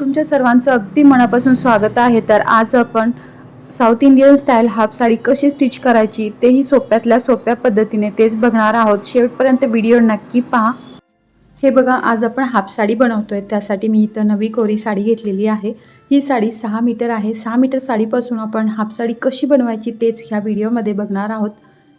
तुमच्या सर्वांचं अगदी मनापासून स्वागत आहे. तर आज आपण south Indian style half sari कशी स्टिच करायची तेही सोप्यातल्या सोप्या पद्धतीने तेच बघणार आहोत. शेवटपर्यंत व्हिडिओ नक्की पहा. हे बघा आज आपण हाफ साडी बनवतो आहे त्यासाठी मी इथं नवी कोरी साडी घेतलेली आहे. ही साडी सहा मीटर आहे. सहा मीटर साडीपासून आपण हाफ साडी कशी बनवायची तेच ह्या व्हिडिओमध्ये बघणार आहोत.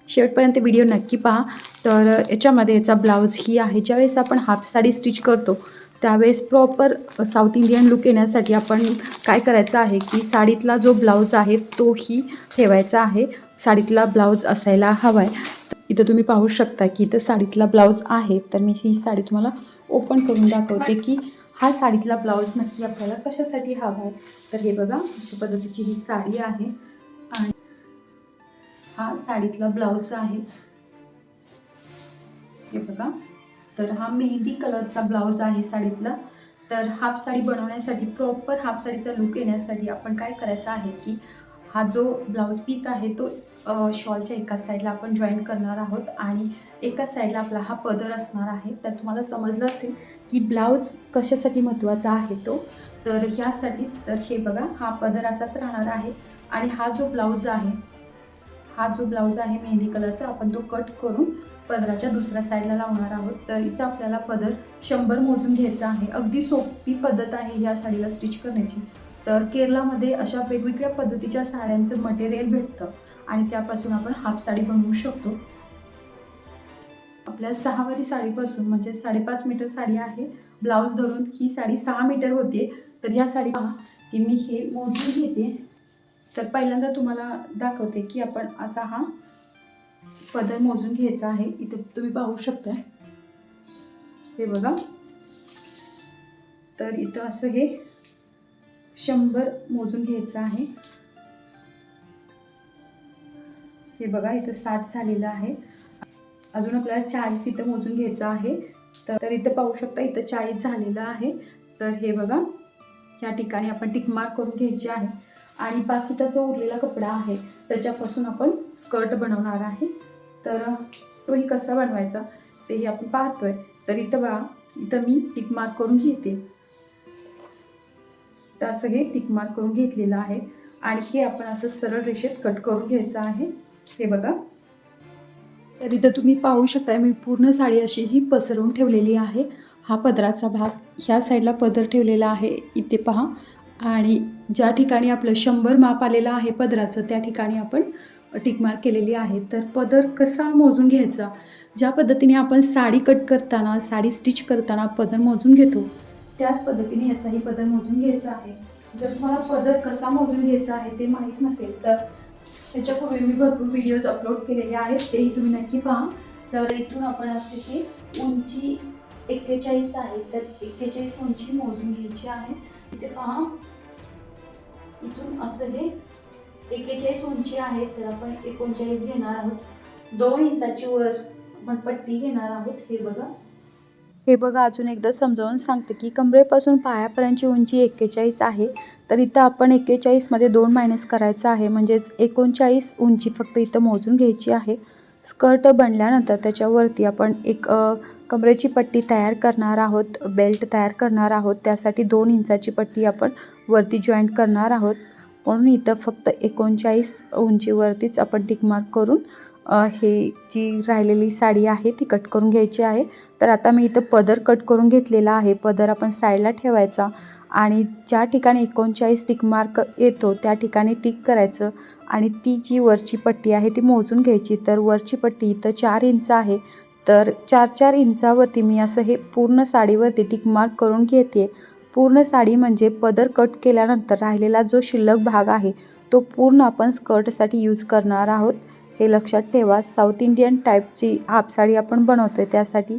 शेवटपर्यंत व्हिडिओ नक्की पहा. तर याच्यामध्ये याचा ब्लाऊज ही आहे. ज्यावेळेस आपण हाफ साडी स्टिच करतो त्यावेळेस प्रॉपर साऊथ इंडियन लुक येण्यासाठी आपण काय करायचं आहे की साडीतला जो ब्लाऊज आहे तोही ठेवायचा आहे. साडीतला ब्लाऊज असायला हवा आहे इथं तुम्ही पाहू शकता की इथं साडीतला ब्लाऊज आहे. तर मी ही साडी तुम्हाला ओपन करून दाखवते की हा साडीतला ब्लाऊज नक्की आपल्याला कशासाठी हवा आहे तर हे बघा अशा पद्धतीची ही साडी आहे. आणि हा साडीतला ब्लाऊज आहे. हे बघा. तर हा मेहंदी कलरचा ब्लाऊज आहे साडीतला. तर हाफ साडी बनवण्यासाठी प्रॉपर हाफ साडीचा लुक येण्यासाठी आपण काय करायचं आहे की हा जो ब्लाऊज पीस आहे तो शॉलच्या एका साईडला आपण जॉईन करणार आहोत आणि एका साईडला आपला हा पदर असणार आहे. तर तुम्हाला समजलं असेल की ब्लाऊज कशासाठी महत्त्वाचा आहे तो. तर ह्यासाठीच तर हे बघा हा पदर असाच राहणार आहे आणि हा जो ब्लाऊज आहे हा जो ब्लाऊज आहे मेहंदी कलरचा आपण तो कट करून पदराच्या दुसऱ्या साईडला लावणार आहोत. तर इथं आपल्याला पदर शंभर मोजून घ्यायचा आहे. अगदी सोपी पद्धत आहे या साडीला स्टिच करण्याची. तर केरलामध्ये अशा वेगवेगळ्या पद्धतीच्या साड्यांचं मटेरियल भेटतं आणि त्यापासून आपण हाफ साडी बनवू शकतो. आपल्या सहावारी साडीपासून म्हणजे साडेपाच मीटर साडी आहे. ब्लाऊज धरून ही साडी सहा मीटर होते. तर ह्या साडी पहा की मी हे मोजून घेते. तर पहिल्यांदा तुम्हाला दाखवते की आपण असा हा पदर मोजून घ्यायचा आहे. इथे तुम्ही पाहू शकता हे बघा. तर इथं असं हे शंभर मोजून घ्यायचं आहे. हे बघा इथं साठ झालेलं आहे. अजून आपल्याला चाळीस इथं मोजून घ्यायचं आहे. तर तर इथं पाहू शकता इथं चाळीस झालेलं आहे. तर हे बघा या ठिकाणी आपण टिकमार्क करून घ्यायची आहे. आणि बाकीचा जो उरलेला कपडा आहे त्याच्यापासून आपण स्कर्ट बनवणार आहे. तर तोही कसा बनवायचा तेही आपण पाहतोय. तर इथं बघा इथं मी टिक मार्क करून घेते. तर असं हे टिक मार्क करून घेतलेलं आहे. आणि हे आपण असं सरळ रेषेत कट करून घ्यायचं आहे. हे बघा. तर इथं तुम्ही पाहू शकता मी पूर्ण साडी अशी ही पसरवून ठेवलेली आहे. हा पदराचा भाग ह्या साईडला पदर ठेवलेला आहे. इथे पहा. आणि ज्या ठिकाणी आपलं शंभर माप आलेलं आहे पदराचं त्या ठिकाणी आपण टिकमार्क केलेली आहे. तर पदर कसा मोजून घ्यायचा? ज्या पद्धतीने आपण साडी कट करताना साडी स्टिच करताना पदर मोजून घेतो त्याच पद्धतीने याचाही पदर मोजून घ्यायचा आहे. जर तुम्हाला पदर कसा मोजून घ्यायचा आहे ते माहीत नसेल तर त्याच्यापूर्वी मी भरपूर व्हिडिओज अपलोड केलेले आहेत तेही तुम्ही नक्की पहा. तर इथून आपण असते की उंची एक्केचाळीस आहे तर एक्केचाळीस उंची मोजून घ्यायची आहे. इथे पहा इथून असं हे एक्केचाळीस उंची आहे तर आपण एकोणचाळीस घेणार आहोत. दोन इंचाची वर आपण पट्टी घेणार आहोत. हे बघा. हे बघा अजून एकदा समजावून सांगते की कमरेपासून पायापर्यंतची उंची एक्केचाळीस आहे. तर इथं आपण एक्केचाळीसमध्ये दोन मायनस करायचं आहे. म्हणजेच एकोणचाळीस उंची फक्त इथं मोजून घ्यायची आहे. स्कर्ट बनल्यानंतर त्याच्यावरती आपण एक कमरेची पट्टी तयार करणार आहोत. बेल्ट तयार करणार आहोत. त्यासाठी दोन इंचाची पट्टी आपण वरती जॉईंट करणार आहोत. म्हणून इथं फक्त एकोणचाळीस उंचीवरतीच आपण टिकमार्क करून हे जी राहिलेली साडी आहे ती कट करून घ्यायची आहे. तर आता मी इथं पदर कट करून घेतलेला आहे. पदर आपण साईडला ठेवायचा आणि ज्या ठिकाणी एकोणचाळीस टिकमार्क येतो त्या ठिकाणी टिक करायचं आणि ती जी वरची पट्टी आहे ती मोजून घ्यायची. तर वरची पट्टी इथं चार इंच आहे. तर चार चार इंचावरती मी असं हे पूर्ण साडीवरती टिक मार्क करून घेते. पूर्ण साडी म्हणजे पदर कट केल्यानंतर राहिलेला जो शिल्लक भाग आहे तो पूर्ण आपण स्कर्टसाठी यूज करणार आहोत. हे लक्षात ठेवा साऊथ इंडियन टाईपची हाफ साडी आपण बनवतो आहे त्यासाठी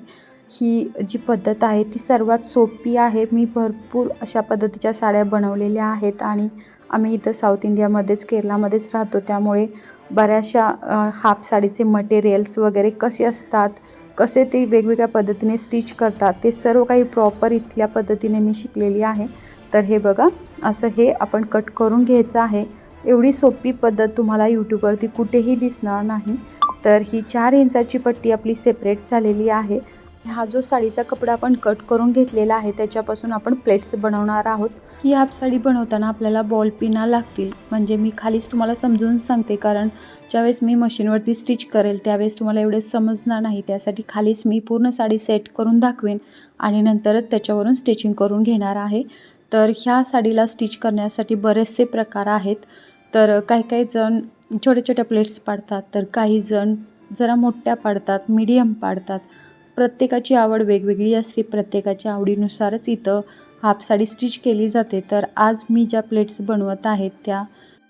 ही जी पद्धत आहे ती सर्वात सोपी आहे. मी भरपूर अशा पद्धतीच्या साड्या बनवलेल्या आहेत आणि आम्ही इथं साऊथ इंडियामध्येच केरलामध्येच राहतो. त्यामुळे बऱ्याचशा हाफ साडीचे मटेरियल्स वगैरे कसे असतात कसे ते वेगवेगळ्या पद्धतीने स्टिच करतात ते सर्व काही प्रॉपर इथल्या पद्धतीने मी शिकलेली आहे. तर हे बघा असं हे आपण कट करून घ्यायचं आहे. एवढी सोपी पद्धत तुम्हाला यूट्यूबवरती कुठेही दिसणार नाही. तर ही चार इंचाची पट्टी आपली सेपरेट झालेली आहे. हा जो साडीचा कपडा आपण कट करून घेतलेला आहे त्याच्यापासून आपण प्लेट्स बनवणार आहोत. ही हाफ साडी बनवताना आपल्याला बॉल पिना लागतील. म्हणजे मी खालीच तुम्हाला समजून सांगते कारण ज्यावेळेस मी मशीनवरती स्टिच करेल त्यावेळेस तुम्हाला एवढे समजणार नाही. त्यासाठी खालीच मी पूर्ण साडी सेट करून दाखवेन आणि नंतरच त्याच्यावरून स्टिचिंग करून घेणार आहे. तर ह्या साडीला स्टिच करण्यासाठी बरेचसे प्रकार आहेत. तर काही काही जण छोट्या छोट्या प्लेट्स पाडतात तर काही जण जरा मोठ्या पाडतात मीडियम पाडतात. प्रत्येकाची आवड वेगवेगळी असते प्रत्येकाच्या आवडीनुसारच इथं हाफ साडी स्टिच केली जाते. तर आज मी ज्या प्लेट्स बनवत आहेत त्या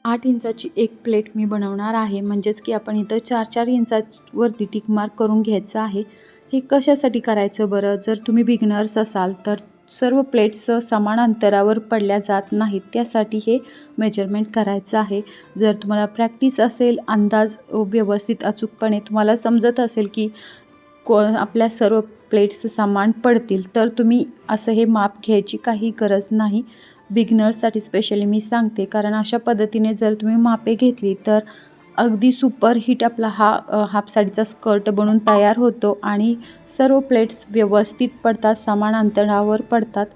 आठ इंचाची एक प्लेट मी बनवणार आहे. म्हणजेच की आपण इथं चार चार इंचावरती टिक मार्क करून घ्यायचं आहे. हे कशासाठी करायचं बरं? जर तुम्ही बिगनर्स असाल तर सर्व प्लेट्स समान अंतरावर पडल्या जात नाहीत. त्यासाठी हे मेजरमेंट करायचं आहे. जर तुम्हाला प्रॅक्टिस असेल अंदाज व्यवस्थित अचूकपणे तुम्हाला समजत असेल की को आपल्या सर्व प्लेट्स समान पडतील तर तुम्ही असं हे माप घ्यायची काही गरज नाही. बिगनर्ससाठी स्पेशली मी सांगते कारण अशा पद्धतीने जर तुम्ही मापे घेतली तर अगदी सुपर हिट आपला हा हाफ साडीचा स्कर्ट बनून तयार होतो आणि सर्व प्लेट्स व्यवस्थित पडतात समान अंतरावर पडतात.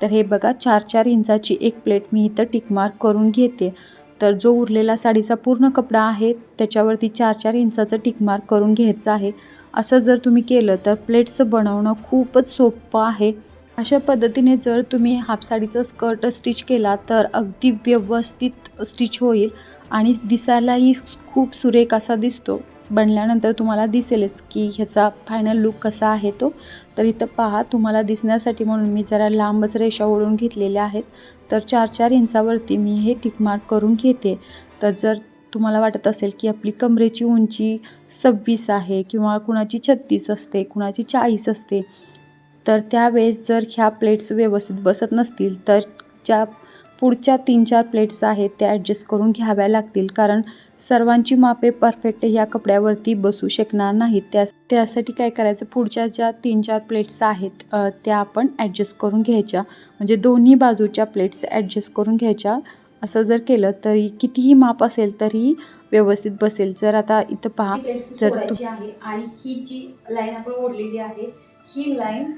तर हे बघा चार चार इंचाची एक प्लेट मी इथं टिकमार्क करून घेते. तर जो उरलेला साडीचा पूर्ण कपडा आहे त्याच्यावरती चार चार इंचाचं टिकमार्क करून घ्यायचं आहे. असं जर तुम्ही केलं तर प्लेट्सचं बनवणं खूपच सोपं आहे. अशा पद्धतीने जर तुम्ही हाफ साडीचं स्कर्ट स्टिच केला तर अगदी व्यवस्थित स्टिच होईल आणि दिसायलाही खूप सुरेख असा दिसतो. बनल्यानंतर तुम्हाला दिसेलच की ह्याचा फायनल लुक कसा आहे तो. तर इथं पहा तुम्हाला दिसण्यासाठी म्हणून मी जरा लांबच रेषा ओढून घेतलेल्या आहेत. तर चार चार इंचावरती मी हे टिकमार्क करून घेते. तर जर तुम्हाला वाटत असेल की आपली कमरेची उंची सव्वीस आहे किंवा कुणाची छत्तीस असते कुणाची चाळीस असते तर त्यावेळेस जर ह्या प्लेट्स व्यवस्थित बसत नसतील तर ज्या पुढच्या तीन चार प्लेट्स आहेत त्या ॲडजस्ट करून घ्याव्या लागतील. कारण सर्वांची मापे परफेक्ट ह्या कपड्यावरती बसू शकणार नाहीत. त्या त्यासाठी काय करायचं? पुढच्या ज्या तीन चार प्लेट्स आहेत त्या आपण ॲडजस्ट करून घ्यायच्या. म्हणजे दोन्ही बाजूच्या प्लेट्स ॲडजस्ट करून घ्यायच्या. असं जर केलं तरी कितीही माप असेल तरी व्यवस्थित बसेल. जर आता इथं पहा जर आहे आणि ही जी लाईन आपण ओढलेली आहे ही लाईन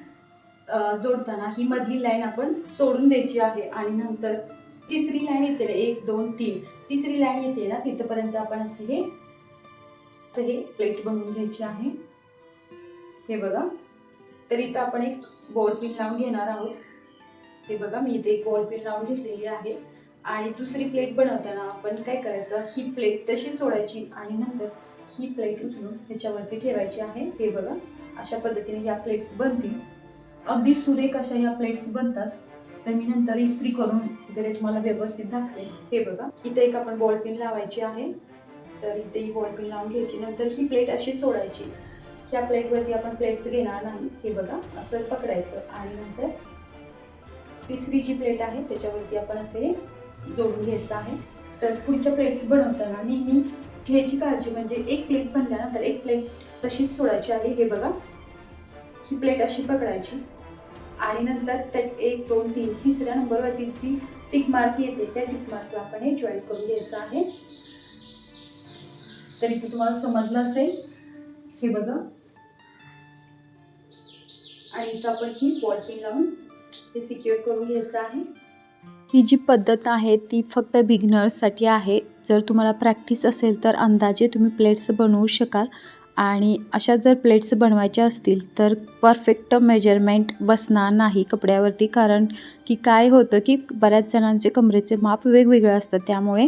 जोडताना ही मधली लाईन आपण सोडून द्यायची आहे. आणि नंतर तिसरी लाईन येते ना एक दोन तीन. तिसरी लाईन येते ना तिथपर्यंत आपण असे हे हे प्लेट बनवून घ्यायची आहे. हे बघा. तर इथं आपण एक बॉल पिन लावून घेणार आहोत. हे बघा मी इथे एक बॉल पिन लावून घेतलेली आहे. आणि दुसरी प्लेट बनवताना आपण काय करायचं? ही प्लेट तशी सोडायची आणि नंतर ही प्लेट उचलून ह्याच्यावरती ठेवायची आहे. हे बघा अशा पद्धतीने ह्या प्लेट्स बनतील. अगदी सुरेख अशा या प्लेट्स बनतात. तर मी नंतर इस्त्री करून वगैरे तुम्हाला व्यवस्थित दाखवेन. हे बघा इथे एक आपण बॉलपिन लावायची आहे. तर इथे ही बॉलपिन लावून घ्यायची. नंतर ही प्लेट अशी सोडायची. ह्या प्लेटवरती आपण प्लेट्स घेणार नाही. हे बघा असं पकडायचं. आणि नंतर तिसरी जी प्लेट आहे त्याच्यावरती आपण असे जोडून घ्यायचं आहे. तर पुढच्या प्लेट्स बनवताना नेहमी घ्यायची काळजी म्हणजे एक प्लेट बनल्यानंतर एक प्लेट तशीच सोडायची आहे. हे बघा. ही प्लेट अशी पकडायची. आणि नंतर त्या एक दोन तीन तिसऱ्या नंबरवरती जी टिकमार्क येते त्या टिकमार्कला आपण हे जॉईन करून घ्यायचं आहे. तर इथे तुम्हाला समजलं असेल. हे बघा. आणि इथं आपण ही बॉल पिन लावून ते सिक्युअर करून घ्यायचं आहे. ही जी पद्धत आहे ती फक्त बिगनर्ससाठी आहे. जर तुम्हाला प्रॅक्टिस असेल तर अंदाजे तुम्ही प्लेट्स बनवू शकाल. आणि अशा जर प्लेट्स बनवायच्या असतील तर परफेक्ट मेजरमेंट बसणार नाही कपड्यावरती. कारण की काय होतं की बऱ्याच जणांचे कमरेचे माप वेगवेगळे असतात. त्यामुळे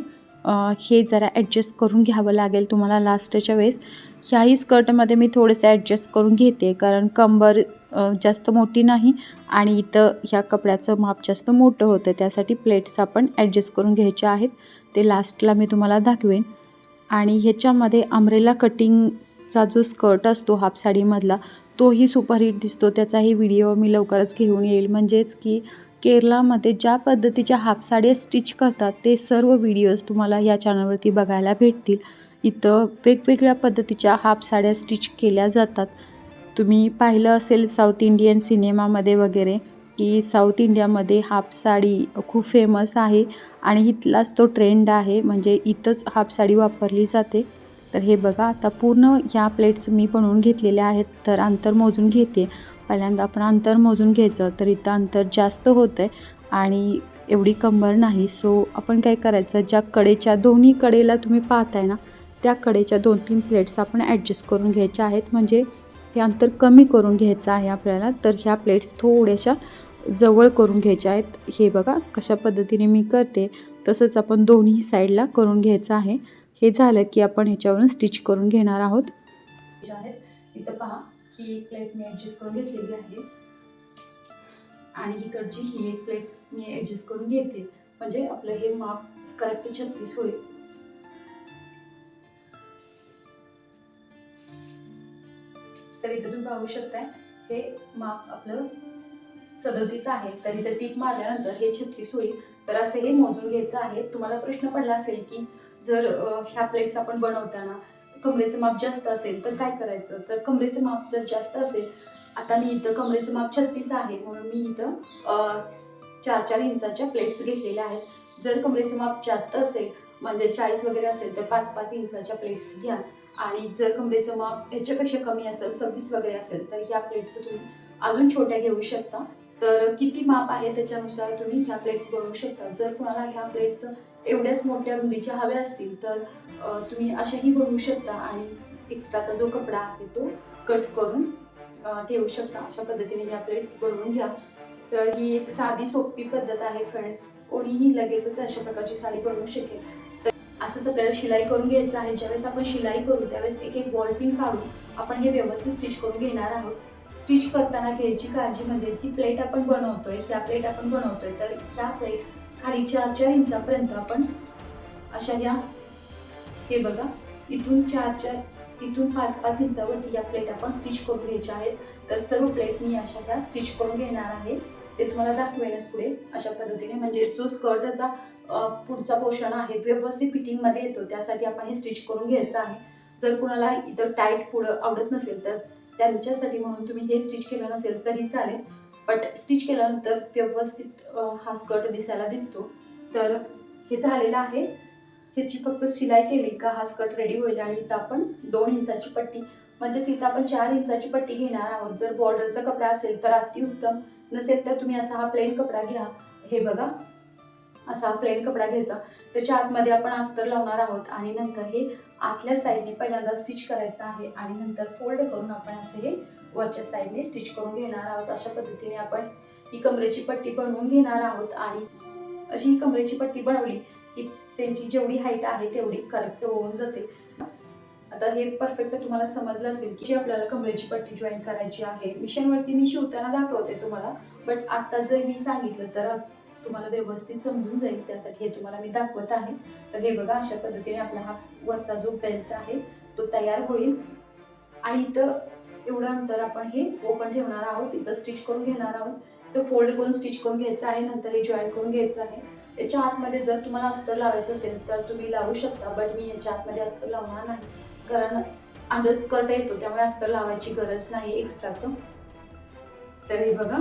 हे जरा ॲडजस्ट करून घ्यावं लागेल तुम्हाला लास्टच्या वेळेस. ह्याही स्कर्टमध्ये मी थोडेसे ॲडजस्ट करून घेते कारण कंबर जास्त मोठी नाही आणि इथं ह्या कपड्याचं माप जास्त मोठं होतं त्यासाठी प्लेट्स आपण ॲडजस्ट करून घ्यायचे आहेत. ते लास्टला मी तुम्हाला दाखवेन. आणि ह्याच्यामध्ये अमरेला कटिंगचा जो स्कर्ट असतो हाफ साडीमधला तोही सुपरहिट दिसतो. त्याचाही व्हिडिओ मी लवकरच घेऊन येईल. म्हणजेच की केरलामध्ये ज्या पद्धतीच्या हाफ साड्या स्टिच करतात ते सर्व व्हिडिओज तुम्हाला या चॅनलवरती बघायला भेटतील. इथं वेगवेगळ्या पद्धतीच्या हाफ साड्या स्टिच केल्या जातात. तुम्ही पाहिलं असेल साऊथ इंडियन सिनेमामध्ये वगैरे की साऊथ इंडियामध्ये हाफ साडी खूप फेमस आहे आणि इथलाच तो ट्रेंड आहे म्हणजे इथंच हाफ साडी वापरली जाते. तर हे बघा आता पूर्ण ह्या प्लेट्स मी बनवून घेतलेल्या आहेत तर अंतर मोजून घेते. पहिल्यांदा आपण अंतर मोजून घ्यायचं तर इथं अंतर जास्त होतं आहे आणि एवढी कंबर नाही. सो आपण काय करायचं ज्या कडेच्या दोन्ही कडेला तुम्ही पाहताय ना त्या कडेच्या दोन तीन प्लेट्स आपण ॲडजस्ट करून घ्यायच्या आहेत. म्हणजे हे अंतर कमी करून घ्यायचं आहे आपल्याला. तर ह्या प्लेट्स थोड्याशा जवळ करून घ्यायच्या आहेत. हे बघा कशा पद्धतीने मी करते. तसंच आपण दोन्ही साईडला करून घ्यायचं आहे. हे झालं की आपण ह्याच्यावरून स्टिच करून घेणार आहोत. इथं पहा ही एक प्लेट मी ॲडजस्ट करून घेतलेली आहे. आणि इकडची ही एक प्लेट्स मी ॲडजस्ट करून घेते. म्हणजे आपलं हे माप करेक्ट छत्तीस होईल. तर इथं तुम्ही पाहू शकताय. हे माप आपलं सदोतीस आहे. तर इथे टीप मारल्यानंतर हे छत्तीस होईल. तर असे हे मोजून घ्यायचं आहे. तुम्हाला प्रश्न पडला असेल की जर ह्या प्लेट्स आपण बनवताना कमरेचं माप जास्त असेल तर काय करायचं? तर कमरेचं माप जर जास्त असेल आता मी इथं कमरेचं माप छत्तीस आहे. म्हणून मी इथं चार चार इंचाच्या प्लेट्स घेतलेल्या आहेत. जर कमरेचं माप जास्त असेल म्हणजे चाळीस वगैरे असेल तर पाच पाच इंचाच्या प्लेट्स घ्या. आणि जर कमरेचं माप ह्याच्यापेक्षा कमी असेल सव्वीस वगैरे असेल तर ह्या प्लेट्स तुम्ही अजून छोट्या घेऊ शकता. तर किती माप आहे त्याच्यानुसार तुम्ही ह्या प्लेट्स बनवू शकता. जर कोणाला ह्या प्लेट्स एवढ्याच मोठ्या रुंदीच्या हव्या असतील तर तुम्ही अशाही बनवू शकता आणि एक्स्ट्राचा जो कपडा आहे तो कट करून ठेवू शकता. अशा पद्धतीने ह्या प्लेट्स बनवून घ्या. तर ही एक साधी सोपी पद्धत आहे फ्रेंड्स कोणीही लगेचच अशा प्रकारची साडी बनवू शकेल. असंच आपल्याला शिलाई करून घ्यायचं आहे. ज्यावेळेस आपण शिलाई करू त्यावेळेस एक एक बॉल पिन काढून आपण हे व्यवस्थित स्टिच करून घेणार आहोत. स्टिच करताना घ्यायची काळजी म्हणजे जी प्लेट आपण बनवतोय त्या प्लेट आपण बनवतोय तर ह्या प्लेट खाली चार चार इंचापर्यंत आपण अशा या हे बघा इथून चार चार इथून पाच पाच इंचावरती या प्लेट आपण स्टिच करून घ्यायच्या आहेत. तर सर्व प्लेट मी अशा ह्या स्टिच करून घेणार आहे. ते तुम्हाला दाखवेलच पुढे अशा पद्धतीने. म्हणजे जो स्कर्टचा पुढचा पोर्शन आहे व्यवस्थित फिटिंगमध्ये येतो त्यासाठी आपण हे स्टिच करून घ्यायचं आहे. जर कुणाला इथं टाईट पुढं आवडत नसेल तर त्यांच्यासाठी म्हणून तुम्ही हे स्टिच केलं नसेल तरी चालेल. बट स्टिच केल्यानंतर व्यवस्थित हा स्कर्ट दिसायला दिसतो. तर हे झालेलं आहे. ह्याची फक्त शिलाई केली का हा स्कर्ट रेडी होईल आणि इथं आपण दोन इंचाची पट्टी म्हणजेच इथं आपण चार इंचाची पट्टी घेणार आहोत. जर बॉर्डरचा कपडा असेल तर अतिउत्तम नसेल तर तुम्ही असा हा प्लेन कपडा घ्या. हे बघा. असा प्लेन कपडा घ्यायचा. त्याच्या आतमध्ये आपण अस्तर लावणार आहोत आणि नंतर हे आतल्या साईडने पहिल्यांदा स्टिच करायचं आहे आणि नंतर फोल्ड करून आपण असे हे वरच्या साईडने स्टिच करून घेणार आहोत. अशा पद्धतीने आपण ही कमरेची पट्टी बनवून घेणार आहोत आणि अशी ही कमरेची पट्टी बनवली की त्यांची जेवढी हाईट आहे तेवढी करेक्ट होऊन जाते. आता हे परफेक्ट तुम्हाला समजलं असेल की जी आपल्याला कमरेची पट्टी जॉईन करायची आहे. मिशनवरती मी शिवताना दाखवते तुम्हाला बट आत्ता जर मी सांगितलं तर तुम्हाला व्यवस्थित समजून जाईल त्यासाठी हे तुम्हाला मी दाखवत आहे. तर हे बघा अशा पद्धतीने आपला हा वरचा जो बेल्ट आहे तो तयार होईल. आणि इथं एवढं अंतर आपण हे ओपन ठेवणार आहोत इथं स्टिच करून घेणार आहोत. तर फोल्ड करून स्टिच करून घ्यायचं आहे नंतर हे जॉईन करून घ्यायचं आहे. याच्या आतमध्ये जर तुम्हाला अस्तर लावायचं असेल तर तुम्ही लावू शकता बट मी याच्या आतमध्ये अस्तर लावणार नाही. कारण अंडरस्कर्ट येतो त्यामुळे अस्तर लावायची गरज नाही एक्स्ट्राचं तर हे बघा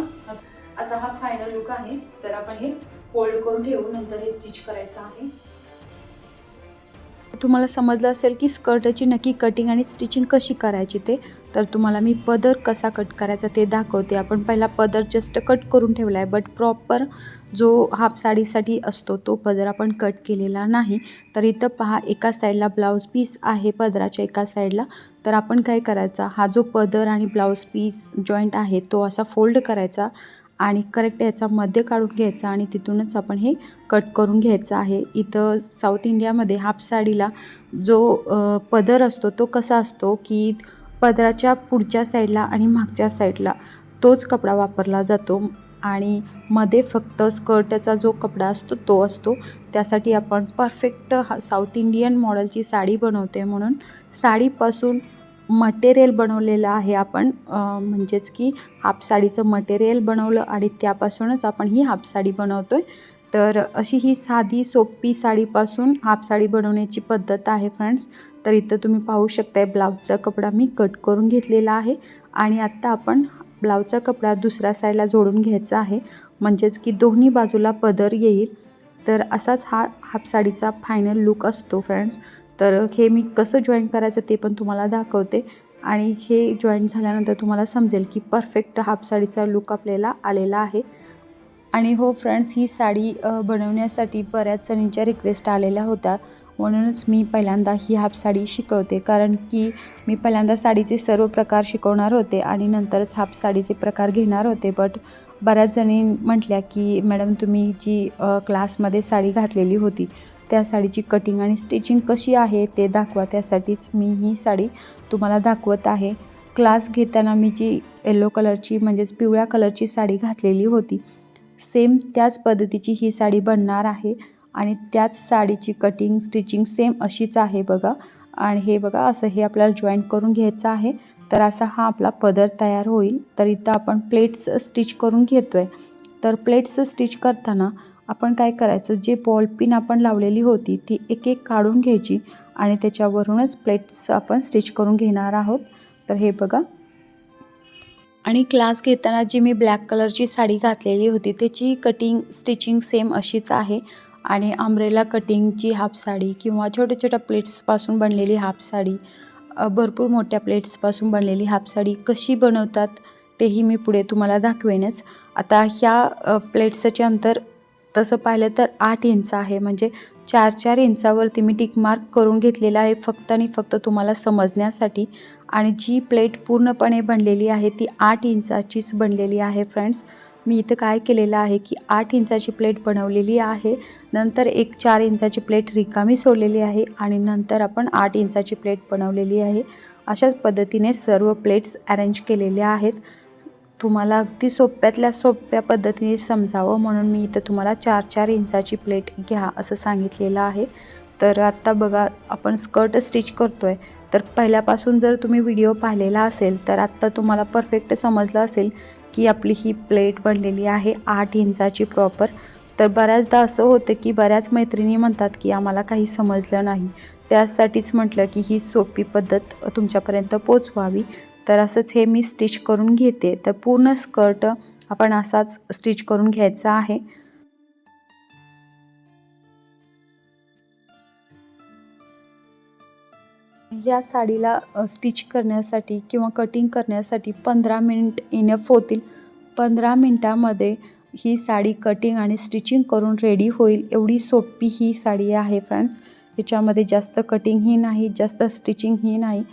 असा हा फायनल लुक आहे. तर आपण हे फोल्ड करून ठेवू. नंतर हे स्टिच करायचं आहे. तुम्हाला समजलं असेल की स्कर्टची नक्की कटिंग आणि स्टिचिंग कशी करायची ते तर तुम्हाला मी पदर कसा कट करायचा ते दाखवते. आपण पहिला पदर जस्ट कट करून ठेवला आहे बट प्रॉपर जो हाफ साडीसाठी असतो तो पदर आपण कट केलेला नाही. तर इथं पहा एका साईडला ब्लाऊज पीस आहे पदराच्या एका साईडला तर आपण काय करायचा हा जो पदर आणि ब्लाऊज पीस जॉईंट आहे तो असा फोल्ड करायचा. आणि करेक्ट याचा मध्य काढून घ्यायचा आणि तिथूनच आपण हे कट करून घ्यायचं आहे. इथं साऊथ इंडियामध्ये हाफ साडीला जो पदर असतो तो कसा असतो की पदराच्या पुढच्या साईडला आणि मागच्या साईडला तोच कपडा वापरला जातो आणि मध्ये फक्त स्कर्टचा जो कपडा असतो तो असतो. त्यासाठी आपण परफेक्ट हा साऊथ इंडियन मॉडेलची साडी बनवते म्हणून साडीपासून मटेरियल बनवलेलं आहे आपण. म्हणजेच की हाफ साडीचं मटेरियल बनवलं आणि त्यापासूनच आपण ही हाफ साडी बनवतो आहे तर अशी ही साधी सोपी साडीपासून हाफ साडी बनवण्याची पद्धत आहे फ्रेंड्स तर इथं तुम्ही पाहू शकताय ब्लाऊजचा कपडा मी कट करून घेतलेला आहे आणि आत्ता आपण ब्लाऊजचा कपडा दुसऱ्या साईडला जोडून घ्यायचा आहे. म्हणजेच की दोन्ही बाजूला पदर येईल. तर असाच हा हाफ साडीचा फायनल लुक असतो फ्रेंड्स तर हे मी कसं जॉईन करायचं ते पण तुम्हाला दाखवते. आणि हे जॉईन झाल्यानंतर तुम्हाला समजेल की परफेक्ट हाफ साडीचा लुक आपल्याला आलेला आहे. आणि हो फ्रेंड्स ही साडी बनवण्यासाठी बऱ्याच जणींच्या रिक्वेस्ट आलेल्या होत्या. म्हणूनच मी पहिल्यांदा ही हाफ साडी शिकवते. कारण की मी पहिल्यांदा साडीचे सर्व प्रकार शिकवणार होते आणि नंतरच हाफ साडीचे प्रकार घेणार होते. बट बऱ्याच जणी म्हटल्या की मॅडम तुम्ही जी क्लासमध्ये साडी घातलेली होती त्या साडीची कटिंग आणि स्टिचिंग कशी आहे ते दाखवा. त्यासाठीच मी ही साडी तुम्हाला दाखवत आहे. क्लास घेताना मी जी येलो कलरची म्हणजेच पिवळ्या कलरची साडी घातलेली होती. सेम त्याच पद्धतीची ही साडी बनणार आहे. आणि त्याच साडीची कटिंग स्टिचिंग सेम अशीच आहे बघा. आणि हे बघा असं हे आपल्याला जॉईंट करून घ्यायचं आहे. तर असा हा आपला पदर तयार होईल. तर इथं आपण प्लेट्स स्टिच करून घेतो आहे तर प्लेट्स स्टिच करताना आपण काय करायचं? जे बॉल पिन आपण लावलेली होती ती एक एक काढून घ्यायची आणि त्याच्यावरूनच प्लेट्स आपण स्टिच करून घेणार आहोत. तर हे बघा. आणि क्लास घेताना जी मी ब्लॅक कलरची साडी घातलेली होती त्याची कटिंग स्टिचिंग सेम अशीच आहे. आणि आंब्रेला कटिंगची हाफ साडी किंवा छोट्या छोट्या प्लेट्सपासून बनलेली हाफ साडी भरपूर मोठ्या प्लेट्सपासून बनलेली हाफ साडी कशी बनवतात तेही मी पुढे तुम्हाला दाखवेनच. आता ह्या प्लेट्सचे अंतर तसं पाहिलं तर आठ इंच आहे. म्हणजे चार चार इंचावरती मी टिक मार्क करून घेतलेला आहे फक्त आणि फक्त तुम्हाला समजण्यासाठी. आणि जी प्लेट पूर्णपणे बनलेली आहे ती आठ इंचाचीच बनलेली आहे फ्रेंड्स. मी इथं काय केलेलं आहे की आठ इंचाची प्लेट बनवलेली आहे. नंतर एक चार इंचाची प्लेट रिकामी सोडलेली आहे आणि नंतर आपण आठ इंचाची प्लेट बनवलेली आहे. अशाच पद्धतीने सर्व प्लेट्स अरेंज केलेल्या आहेत. तुम्हाला अगदी सोप्यातल्या सोप्या पद्धतीने समजावं म्हणून मी इथं तुम्हाला चार चार इंचाची प्लेट घ्या असं सांगितलेलं आहे. तर आत्ता बघा आपण स्कर्ट स्टिच करतो आहे तर पहिल्यापासून जर तुम्ही व्हिडिओ पाहिलेला असेल तर आत्ता तुम्हाला परफेक्ट समजलं असेल की आपली ही प्लेट बनलेली आहे आठ इंचाची प्रॉपर. तर बऱ्याचदा असं होतं की बऱ्याच मैत्रिणी म्हणतात की आम्हाला काही समजलं नाही. त्यासाठीच म्हटलं की ही सोपी पद्धत तुमच्यापर्यंत पोचवावी. तर असंच हे मी स्टिच करून घेते. तर पूर्ण स्कर्ट आपण असाच स्टिच करून घ्यायचा आहे. या साडीला स्टिच करण्यासाठी किंवा कटिंग करण्यासाठी पंधरा मिनिट इनफ होतील. पंधरा मिनटामध्ये ही साडी कटिंग आणि स्टिचिंग करून रेडी होईल. एवढी सोपी ही साडी आहे फ्रेंड्स. याच्यामध्ये जास्त कटिंगही नाही जास्त स्टिचिंगही नाही.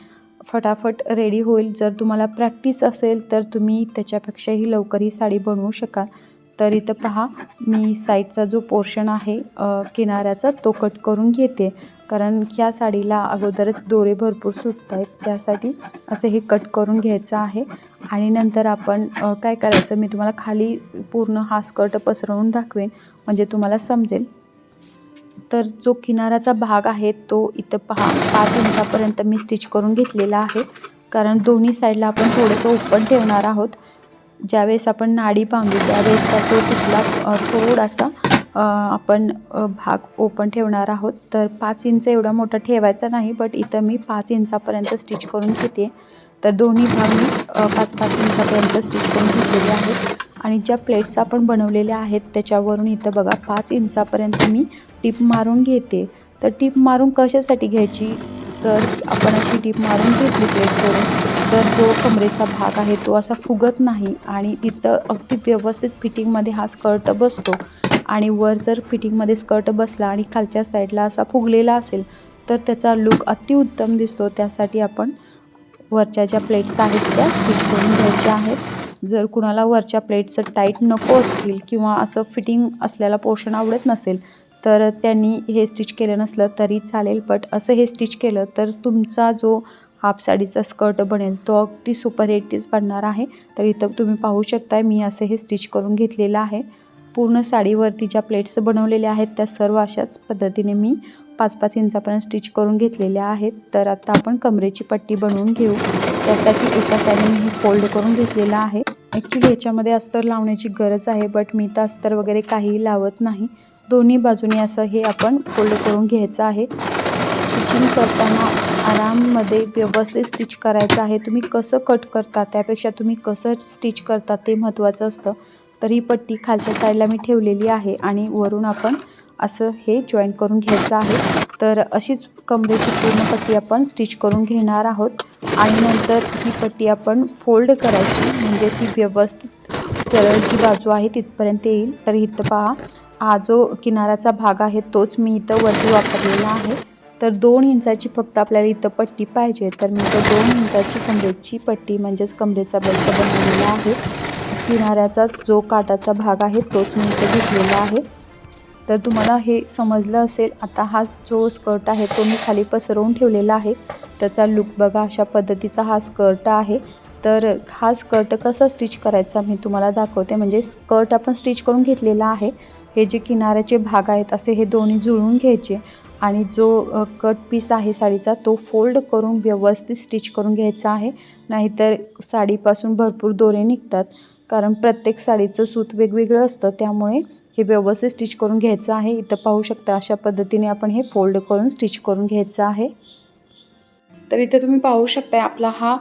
फटाफट रेडी होईल. जर तुम्हाला प्रॅक्टिस असेल तर तुम्ही त्याच्यापेक्षाही लवकर ही साडी बनवू शकाल. तर इथं पहा मी साईडचा जो पोर्शन आहे किनाऱ्याचा तो कट करून घेते. कारण ह्या साडीला अगोदरच दोरे भरपूर सुटत आहेत. त्यासाठी असं हे कट करून घ्यायचं आहे. आणि नंतर आपण काय करायचं? मी तुम्हाला खाली पूर्ण हा स्कर्ट पसरवून दाखवेन. म्हणजे तुम्हाला समजेल. तर जो किनाराचा भाग आहे तो इथं पहा. पाच इंचापर्यंत मी स्टिच करून घेतलेला आहे. कारण दोन्ही साईडला आपण थोडंसं ओपन ठेवणार आहोत. ज्यावेळेस आपण नाडी बांधू त्यावेळेस तो तिथला थोडासा आपण भाग ओपन ठेवणार आहोत. तर पाच इंच एवढा मोठा ठेवायचा नाही बट इथं मी पाच इंचापर्यंत स्टिच करून घेते. तर दोन्ही भाग मी पाच पाच इंचापर्यंत स्टिच करून घेतलेले आहेत. आणि ज्या प्लेट्स आपण बनवलेल्या आहेत त्याच्यावरून इथं बघा पाच इंचापर्यंत मी टीप मारून घेते. तर टीप मारून कशासाठी घ्यायची? तर आपण अशी टीप मारून घेतली प्लेट्सवरून तर जो कमरेचा भाग आहे तो असा फुगत नाही आणि तिथं अगदी व्यवस्थित फिटिंगमध्ये हा स्कर्ट बसतो. आणि वर जर फिटिंगमध्ये स्कर्ट बसला आणि खालच्या साईडला असा फुगलेला असेल तर त्याचा लुक अतिउत्तम दिसतो. त्यासाठी आपण वरच्या ज्या प्लेट्स आहेत त्या स्टिच करून घ्यायच्या आहेत. जर कुणाला वरच्या प्लेट्स टाईट नको असतील किंवा असं फिटिंग असलेला पोर्शन आवडत नसेल तर त्यांनी हे स्टिच केलं नसलं तरी चालेल. बट असं हे स्टिच केलं तर तुमचा जो हाफ साडीचा स्कर्ट बनेल तो अगदी सुपर हिटच बनणार आहे. तर इथं तुम्ही पाहू शकताय मी असं हे स्टिच करून घेतलेलं आहे. पूर्ण साडीवरती ज्या प्लेट्स बनवलेल्या आहेत त्या सर्व अशाच पद्धतीने मी पाच पाच इंचापर्यंत स्टिच करून घेतलेल्या आहेत. तर आता आपण कमरेची पट्टी बनवून घेऊ. त्यासाठी एका साईडने मी फोल्ड करून घेतलेला आहे. ॲक्च्युली याच्यामध्ये अस्तर लावण्याची गरज आहे बट मी तर अस्तर वगैरे काहीही लावत नाही. दोन्ही बाजूने असं हे आपण फोल्ड करून घ्यायचं आहे. स्टिचिंग करताना आराममध्ये व्यवस्थित स्टिच करायचं आहे. तुम्ही कसं कट करता त्यापेक्षा तुम्ही कसं स्टिच करता ते महत्त्वाचं असतं. तर ही पट्टी खालच्या साईडला मी ठेवलेली आहे आणि वरून आपण असं हे जॉईंट करून घ्यायचं आहे. तर अशीच कमरेची पूर्ण पट्टी आपण स्टिच करून घेणार आहोत. आणि नंतर ही पट्टी आपण फोल्ड करायची. म्हणजे ती व्यवस्थित सरळ जी बाजू आहे तिथपर्यंत येईल. तर इथं पहा हा जो किनाराचा भाग आहे तोच मी इथं वरती वापरलेला आहे. तर दोन इंचाची फक्त आपल्याला इथं पट्टी पाहिजे. तर मी इथं दोन इंचाची कमरेची पट्टी म्हणजेच कमरेचा बेल्ट बनवलेला आहे. किनाऱ्याचाच जो काटाचा भाग आहे तोच मी इथं घेतलेला आहे. तर तुम्हाला हे समजलं असेल आता हा जो स्कर्ट आहे तो मी खाली पसरवून ठेवलेला आहे. त्याचा लुक बघा अशा पद्धतीचा हा स्कर्ट आहे. तर हा स्कर्ट कसा स्टिच करायचा मी तुम्हाला दाखवते. म्हणजे स्कर्ट आपण स्टिच करून घेतलेला आहे. हे जे किनाऱ्याचे भाग आहेत असे हे दोन्ही जुळवून घ्यायचे. आणि जो कट पीस आहे साडीचा तो फोल्ड करून व्यवस्थित स्टिच करून घ्यायचा आहे. नाहीतर साडीपासून भरपूर दोरे निघतात. कारण प्रत्येक साडीचं सूत वेगवेगळं असतं त्यामुळे हे व्यवस्थित स्टिच करून घ्यायचं आहे. इथं पाहू शकता अशा पद्धतीने आपण हे फोल्ड करून स्टिच करून घ्यायचं आहे. तर इथे तुम्ही पाहू शकता आपला हा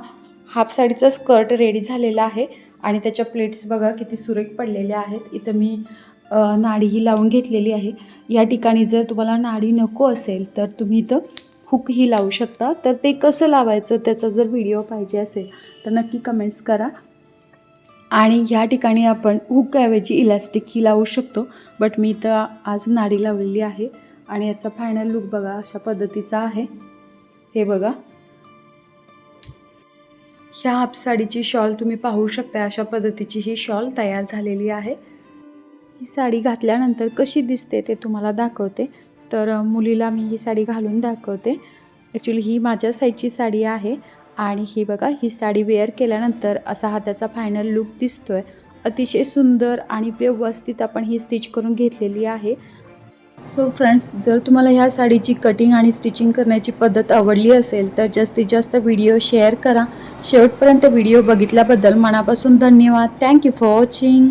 हाफ साडीचा स्कर्ट रेडी झालेला आहे. आणि त्याच्या प्लेट्स बघा किती सुरेख पडलेल्या आहेत. इथं मी नाडी नाडीही लावून घेतलेली आहे. या ठिकाणी जर तुम्हाला नाडी नको असेल तर तुम्ही इथं हुकही लावू शकता. तर ते कसं लावायचं त्याचा जर व्हिडिओ पाहिजे असेल तर नक्की कमेंट्स करा. आणि ह्या ठिकाणी आपण हुकऐवजी इलॅस्टिकही लावू शकतो. बट मी इथं आज नाडी लावलेली आहे आणि याचा फायनल लुक बघा अशा पद्धतीचा आहे. हे बघा. ह्या हाफ साडीची शॉल तुम्ही पाहू शकता अशा पद्धतीची ही शॉल तयार झालेली आहे. ही साडी घातल्यानंतर कशी दिसते ते तुम्हाला दाखवते. तर मुलीला मी ही साडी घालून दाखवते. ॲक्च्युली ही माझ्या साईजची साडी आहे. आणि ही बघा ही साडी वेअर केल्यानंतर असा हा त्याचा फायनल लुक दिसतो आहे अतिशय सुंदर आणि व्यवस्थित आपण ही स्टिच करून घेतलेली आहे. सो फ्रेंड्स जर तुम्हाला ह्या साडीची कटिंग आणि स्टिचिंग करण्याची पद्धत आवडली असेल तर जास्तीत जास्त व्हिडिओ शेअर करा. शेवटपर्यंत व्हिडिओ बघितल्याबद्दल मनापासून धन्यवाद. Thank you for watching